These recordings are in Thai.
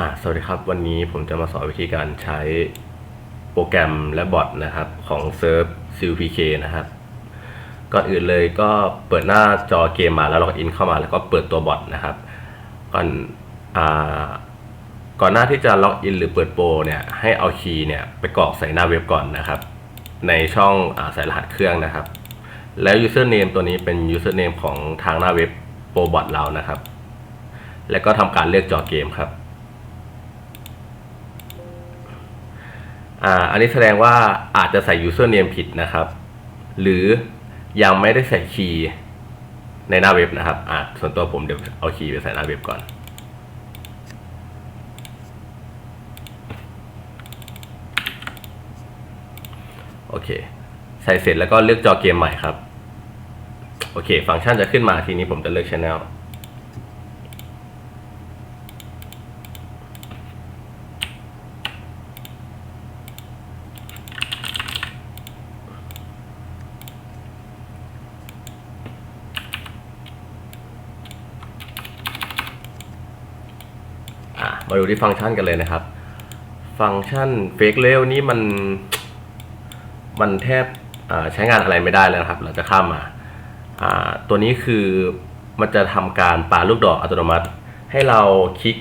อ่าสวัสดีครับ วันนี้ผมจะมาสอนวิธีการใช้โปรแกรมและบอทนะครับของเซิร์ฟ CPK นะครับ ก่อนอื่นเลยก็เปิดหน้าจอเกมมาแล้วล็อกอินเข้ามาแล้วก็เปิดตัวบอทนะครับ ก่อนอ่าก่อนหน้าที่จะล็อกอินหรือเปิดโปรเนี่ยให้เอาคีย์เนี่ยไปกรอกใส่หน้าเว็บก่อนนะครับ ในช่องอใส่รหัสเครื่องนะครับ แล้ว username ตัวนี้เป็น username ของทางหน้าเว็บโปรบอทเรานะครับ แล้วก็ทำการเลือกจอเกมครับ อ่าอันนี้แสดงว่าอาจจะใส่ username ผิดนะครับ หรือยังไม่ได้ใส่คีย์ในหน้าเว็บนะครับอ่าส่วนตัวผมเดี๋ยวเอาคีย์ไปใส่หน้าเว็บก่อน โอเค ใส่เสร็จแล้วก็เลือกจอเกมใหม่ครับ โอเค ฟังก์ชันจะขึ้นมาทีนี้ผมจะเลือก Channel อะ มาดูที่ฟังก์ชันกันเลยนะครับ ฟังก์ชัน Fake r a i l นี้มัน มันแทบใช้งานอะไรไม่ได้แล้วนะครับ เราจะข้ามมาอ่าตัวนี้คือมันจะทำการปาลูกดอกอัตโนมัติ ให้เราคลิก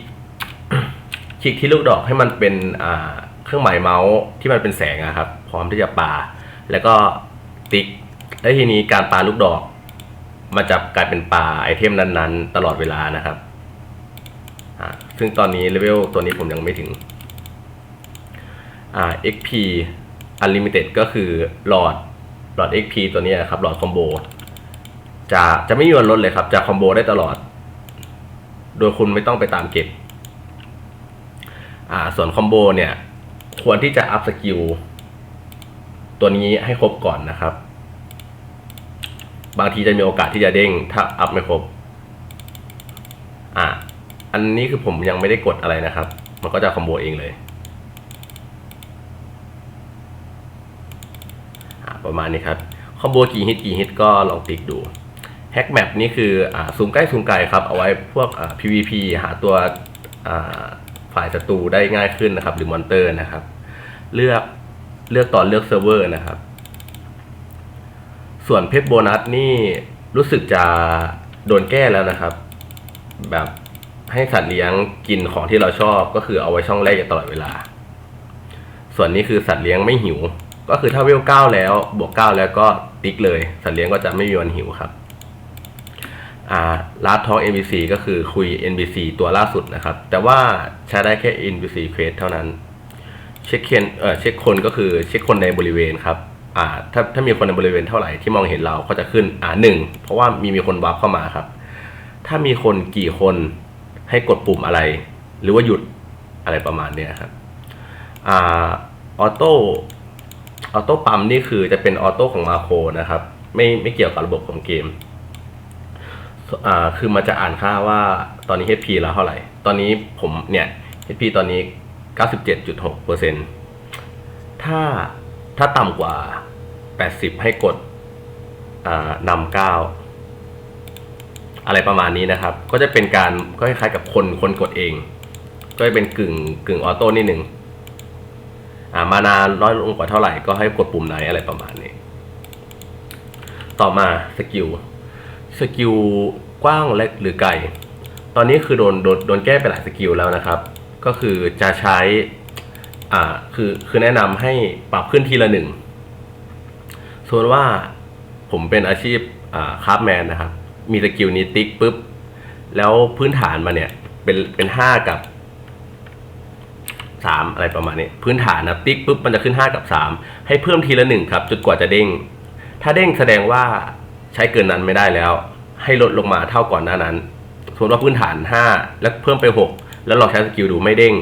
คลิกที่ลูกดอกให้มันเป็นเครื่องหมายเมาส์ที่มันเป็นแสงอะครับ พร้อมที่จะปา แล้วก็ติ๊กแล้วทีนี้การปาลูกดอก มันจะกลายเป็นปาไอเทมนั้นๆ ตลอดเวลานะครับ ซึ่งตอนนี้เลเวลตัวนี้ผมยังไม่ถึงอ่า XP Unlimited ก็คือหลอดหลอด XP ตัวนี้ครับหลอดคอมโบจะจะไม่มีวันลดเลยครับ จะคอมโบได้ตลอด โดยคุณไม่ต้องไปตามเก็บอ่าส่วนคอมโบเนี่ย ควรที่จะอัพสกิลตัวนี้ให้ครบก่อนนะครับ บางทีจะมีโอกาสที่จะเด้งถ้าอัพไม่ครบ อันนี้คือผมยังไม่ได้กดอะไรนะครับ มันก็จะคอมโบเองเลย ประมาณนี้ครับ คอมโบกี่ฮิตกี่ฮิตก็ลองติ๊กดูแฮกแมปนี่คืออซูมใกล้ซูมไกลครับ เอาไว้พวก PVP หาตัวฝ่ายศัตรูได้ง่ายขึ้นนะครับ หรือมอนเตอร์นะครับ เลือกเลือกตอนเลือกเซิร์ฟเวอร์นะครับ ส่วนเพชรโบนัสนี่รู้สึกจะโดนแก้แล้วนะครับ แบบ ให้สัตว์เลี้ยงกินของที่เราชอบก็คือเอาไว้ช่องแรกอยู่ตลอดเวลา ส่วนนี้คือสัตว์เลี้ยงไม่หิว ก็คือถ้าเวลเก้าแล้วบวกเก้าแล้วก็ติ๊กเลย สัตว์เลี้ยงก็จะไม่มีวันหิวครับอ่าลาดท้อง NPC ก็คือคุย NPC ตัวล่าสุดนะครับ แต่ว่าใช้ได้แค่ NPC Quest เท่านั้น เช็คเคนเอ่อเช็คคนก็คือเช็คคนในบริเวณครับอ่าถ้าถ้ามีคนในบริเวณเท่าไหร่ที่มองเห็นเราก็จะขึ้นอ่าหนึ่งเพราะว่ามีมีคนวาร์ปเข้ามาครับ ถ้ามีคนกี่คน ให้กดปุ่มอะไร หรือว่าหยุดอะไรประมาณเนี้ยครับออโต้ออโต้ปั๊มนี่คือจะเป็นออโต้ของมาโครนะครับไม่ไม่เกี่ยวกับระบบของเกมอ่าคือมันจะอ่านค่าว่าตอนนี้ HP แล้วเท่าไหร่ ตอนนี้ผมเนี่ย HP ตอนนี้ 97.6%ถ้าถ้าต่ำกว่า 80 ให้กดอ่านำก้าว อะไรประมาณนี้นะครับ ก็จะเป็นการก็คล้ายๆกับคนคนกดเอง ก็จะเป็นกึ่งกึ่งออโต้นิดนึงอ่ามานาน้อยลงกว่าเท่าไหร่ก็ให้กดปุ่มไหนอะไรประมาณนี้ ต่อมาสกิลสกิลกว้างเล็กหรือไกล ตอนนี้คือโดนโดนโดนแก้ไปหลายสกิลแล้วนะครับ ก็คือจะใช้อ่าคือคือแนะนำให้ปรับขึ้นทีละหนึ่งส่วนว่าผมเป็นอาชีพอ่าคราฟแมนนะครับ มีสกิลนี้ติ๊กปุ๊บ แล้วพื้นฐานมาเนี่ย เป็นเป็นห้ากับสามอะไรประมาณนี้ พื้นฐานนะติ๊กปุ๊บมันจะขึ้นห้ากับสามให้เพิ่มทีละหนึ่งครับจนกว่าจะเด้ง ถ้าเด้งแสดงว่าใช้เกินนั้นไม่ได้แล้ว ให้ลดลงมาเท่าก่อนหน้านั้นสมมติว่าพื้นฐานห้าแล้วเพิ่มไปหกแล้วลองใช้สกิลดูไม่เด้ง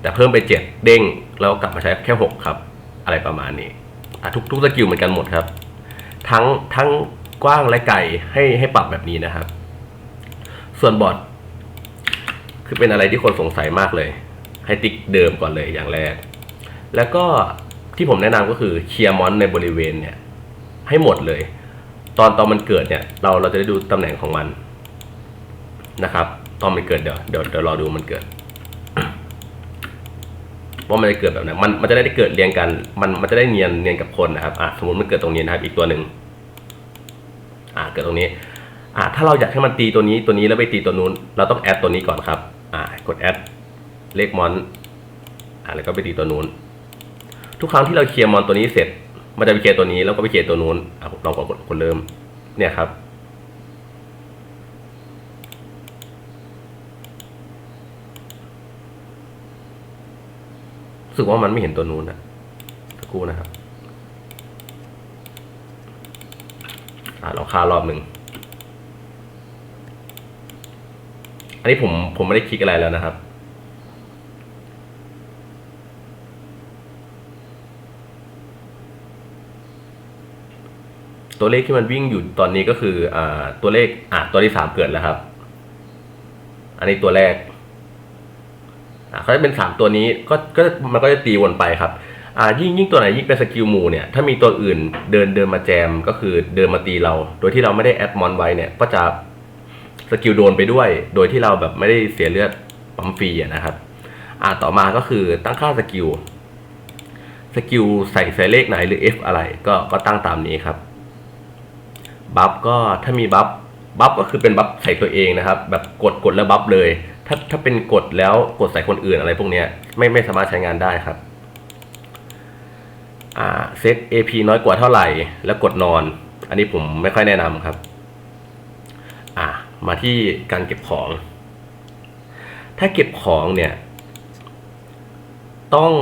แต่เพิ่มไปเจ็ดเด้ง แล้วกลับมาใช้แค่หกครับ อะไรประมาณนี้ทุกทุกสกิลเหมือนกันหมดครับ ทั้งทั้ง กว้างและไกลให้ให้ปรับแบบนี้นะครับ ส่วนบอทคือเป็นอะไรที่คนสงสัยมากเลย ให้ติ๊กเดิมก่อนเลยอย่างแรก แล้วก็ที่ผมแนะนำก็คือเคลียร์มอนในบริเวณเนี่ย ให้หมดเลย ตอนตอนมันเกิดเนี่ย เราเราจะได้ดูตำแหน่งของมันนะครับ ตอนมันเกิดเดี๋ยวเดี๋ยวเดี๋ยวรอดูมันเกิดว่ามันจะเกิดแบบไหนมันมันจะได้เกิดเรียงกัน มันมันจะได้เนียนเนียนกับคนนะครับอะสมมติมันเกิดตรงนี้นะครับ อีกตัวหนึ่ง อะเกิดตรงนี้อะถ้าเราอยากให้มันตีตัวนี้ตัวนี้แล้วไปตีตัวนู้น เราต้องแอดตัวนี้ก่อนครับอะกดแอดเลขมอนอะแล้วก็ไปตีตัวนู้น ทุกครั้งที่เราเคลียร์มอนตัวนี้เสร็จ มันจะไปเคลียร์ตัวนี้แล้วก็ไปเคลียร์ตัวนู้นอะลองกดกดเริ่มเนี่ยครับรู้สึกว่ามันไม่เห็นตัวนู้นนะสักครู่นะครับ อ่าลองค่ารอบหนึ่งอันนี้ผมผมไม่ได้คลิกอะไรแล้วนะครับ ตัวเลขที่มันวิ่งอยู่ตอนนี้ก็คืออ่าตัวเลขอะตัวที่สามเกิดแล้วครับ อันนี้ตัวแรกอ่าเขาจะเป็นสามตัวนี้ก็ก็มันก็จะตีวนไปครับ อ่ายิ่งยิ่งตัวไหนยิ่งเป็นสกิลหมู่เนี่ยถ้ามีตัวอื่นเดินเดินมาแจมก็คือเดินมาตีเรา โดยที่เราไม่ได้แอดมอนไว้เนี่ยก็จะสกิลโดนไปด้วย โดยที่เราแบบไม่ได้เสียเลือดปั๊มฟรีนะครับ อ่าต่อมาก็คือตั้งค่าสกิลสกิลใส่ใส่เลขไหนหรือ F อะไรก็ก็ตั้งตามนี้ครับบัฟก็ถ้ามีบัฟบัฟก็คือเป็นบัฟใส่ตัวเองนะครับ แบบกดกดแล้วบัฟเลย ถ้าถ้าเป็นกดแล้วกดใส่คนอื่นอะไรพวกนี้ไม่ไม่สามารถใช้งานได้ครับ เซต AP น้อยกว่าเท่าไหร่ แล้วกดนอน อันนี้ผมไม่ค่อยแนะนำครับ มาที่การเก็บของ ถ้าเก็บของเนี่ย ต้อง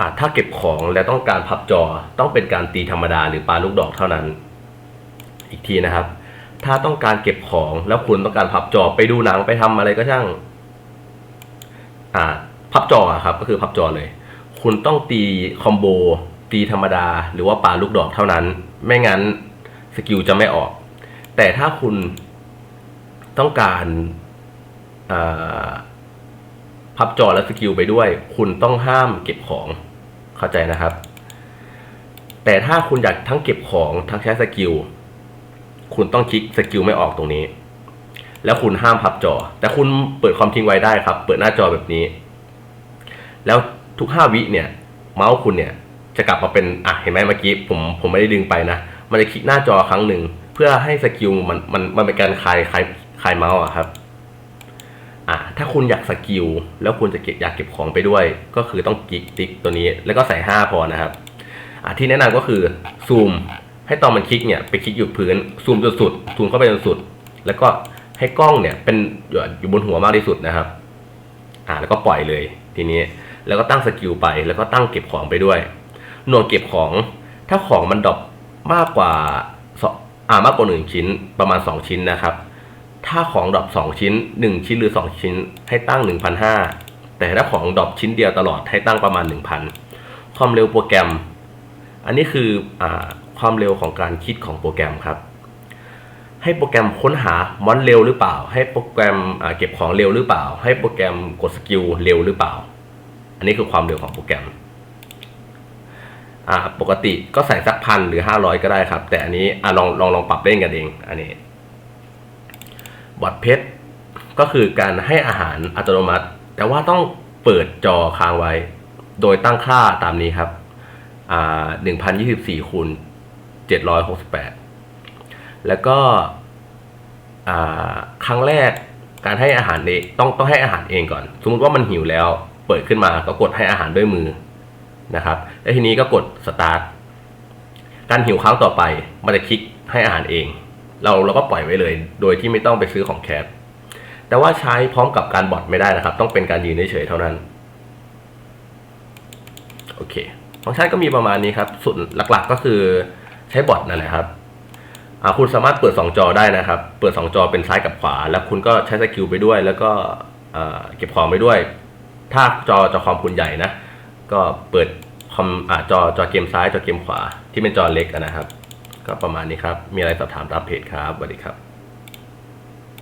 อถ้าเก็บของแล้วต้องการพับจอต้องเป็นการตีธรรมดาหรือปาลูกดอกเท่านั้น อีกทีนะครับ ถ้าต้องการเก็บของแล้วคุณต้องการพับจอไปดูหนังไปทำอะไรก็ช่าง อ่า พับจอครับ ก็คือพับจอเลย คุณต้องตีคอมโบตีธรรมดา หรือว่าปาลูกดอกเท่านั้น ไม่งั้นสกิลจะไม่ออก แต่ถ้าคุณต้องการพับจอและสกิลไปด้วย คุณต้องห้ามเก็บของเข้าใจนะครับ แต่ถ้าคุณอยากทั้งเก็บของทั้งใช้สกิลคุณต้องคลิกสกิลไม่ออกตรงนี้ แล้วคุณห้ามพับจอ แต่คุณเปิดความทิ้งไว้ได้ครับ เปิดหน้าจอแบบนี้ แล้ว ทุกห้าวิเนี่ยเมาส์คุณเนี่ยจะกลับมาเป็นอะเห็นไหมเมื่อกี้ผมผมไม่ได้ดึงไปนะ มันจะคลิกหน้าจอครั้งหนึ่งเพื่อให้สกิลมันมันมันเป็นการคลายคลายคลายเมาส์อะครับอะถ้าคุณอยากสกิลแล้วคุณจะเก็บอยากเก็บของไปด้วย ก็คือต้องคลิกติ๊กตัวนี้แล้วก็ใส่ห้าพอนะครับอะที่แนะนำก็คือซูมให้ตอนมันคลิกเนี่ยไปคลิกอยู่พื้นซูมจนสุดซูมเข้าไปจนสุด แล้วก็ให้กล้องเนี่ยเป็นอยู่อยู่บนหัวมากที่สุดนะครับ อ่าแล้วก็ปล่อยเลยทีนี้ แล้วก็ตั้งสกิลไป แล้วก็ตั้งเก็บของไปด้วย หน่วยเก็บของ ถ้าของมันดรอปมากกว่าสองอ่ามากกว่าหนึ่งชิ้นประมาณสองชิ้นนะครับ ถ้าของดรอปสองชิ้นหนึ่งชิ้นหรือสองชิ้น ให้ตั้งหนึ่งพันห้าแต่ถ้าของดรอปชิ้นเดียวตลอดให้ตั้งประมาณหนึ่งพันความเร็วโปรแกรม อันนี้คืออ่าความเร็วของการคิดของโปรแกรมครับ ให้โปรแกรมค้นหามอนเร็วหรือเปล่า ให้โปรแกรมอ่าเก็บของเร็วหรือเปล่า ให้โปรแกรมกดสกิลเร็วหรือเปล่า อันนี้คือความเร็วของโปรแกรมอ่าปกติก็ใส่สักพันหรือห้าร้อยก็ได้ครับ แต่อันนี้อ่าลองลองลองปรับเล่นกันเอง อันนี้บอดเพชรก็คือการให้อาหารอัตโนมัติ แต่ว่าต้องเปิดจอค้างไว้ โดยตั้งค่าตามนี้ครับอ่าหนึ่งพันยี่สิบสี่คูณเจ็ดร้อยหกสิบแปดแล้วก็ครั้งแรกการให้อาหารเองต้องต้องให้อาหารเองก่อน สมมติว่ามันหิวแล้ว เปิดขึ้นมาก็กดให้อาหารด้วยมือนะครับแล้วทีนี้ก็กดสตาร์ทการหิวครั้งต่อไปมันจะคลิกให้อาหารเอง เราเราก็ปล่อยไว้เลย โดยที่ไม่ต้องไปซื้อของแคสแต่ว่าใช้พร้อมกับการบอทไม่ได้นะครับ ต้องเป็นการยืนเฉยๆเท่านั้นโอเคฟังก์ชันก็มีประมาณนี้ครับส่วนหลักๆก็คือใช้บอทนั่นแหละครับคุณสามารถเปิด 2 จอได้นะครับ เปิด 2 จอเป็นซ้ายกับขวา แล้วคุณก็ใช้สกิลไปด้วย แล้วก็เก็บของไปด้วย ถ้าจอจอคอมคุณใหญ่นะ ก็เปิดคอมอ่าจอจอเกมซ้ายจอเกมขวาที่เป็นจอเล็กนะครับ ก็ประมาณนี้ครับ มีอะไรสอบถามตามเพจครับสวัสดีครับ